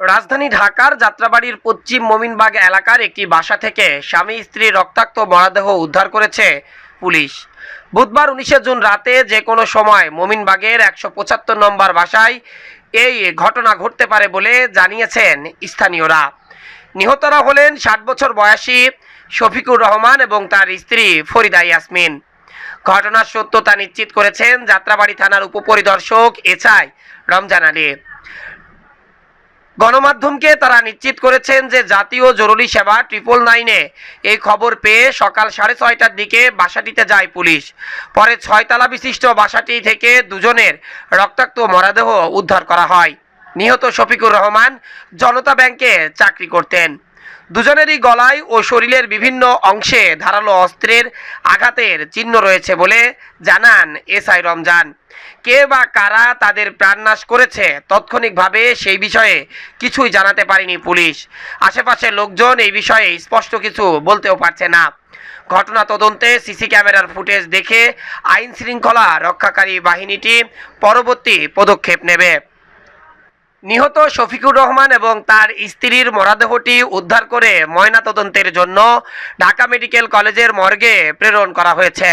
রাজধানী ঢাকার যাত্রাবাড়ির পশ্চিম মমিনবাগ এলাকার একটি বাসা থেকে স্বামী স্ত্রীর রক্তাক্ত মরাদেহ উদ্ধার করেছে পুলিশ। বুধবার উনিশে জুন রাতে যে কোনো সময় মমিনবাগের একশো পঁচাত্তর নম্বর বাসায় এই ঘটনা ঘটতে পারে বলে জানিয়েছেন স্থানীয়রা। নিহতরা হলেন ষাট বছর বয়সী শফিকুর রহমান এবং তার স্ত্রী ফরিদা ইয়াসমিন। ঘটনার সত্যতা নিশ্চিত করেছেন যাত্রাবাড়ি থানার উপপরিদর্শক এসআই রমজান আলী। গণমাধ্যমকে তারা নিশ্চিত করেছেন যে জাতীয় জরুরি সেবা ট্রিপল নাইনে এই খবর পেয়ে সকাল সাড়ে ছয়টার দিকে বাসাটিতে যায় পুলিশ। পরে ছয়তলা বিশিষ্ট বাসাটি থেকে দুজনের রক্তাক্ত মরাদেহ উদ্ধার করা হয়। নিহত শফিকুর রহমান জনতা ব্যাংকে চাকরি করতেন। দুজনেরই গলায় ও শরীরের বিভিন্ন অংশে ধারালো অস্ত্রের আঘাতের চিহ্ন রয়েছে বলে জানান এসআই রমজান। কে বা কারা তাদের প্রাণনাশ করেছে? তাৎক্ষণিকভাবে সেই বিষয়ে কিছুই জানাতে পারেনি পুলিশ। আশেপাশের লোকজন এই বিষয়ে স্পষ্ট কিছু বলতেও পারছে না। ঘটনা তদন্তে সিসি ক্যামেরার ফুটেজ দেখে আইন শৃঙ্খলা রক্ষাকারী বাহিনীটি পরবর্তী পদক্ষেপ নেবে। নিহত শফিকুর রহমান এবং তার স্ত্রীর মরাদেহটি উদ্ধার করে ময়নাতদন্তের জন্য ঢাকা মেডিকেল কলেজের মর্গে প্রেরণ করা হয়েছে।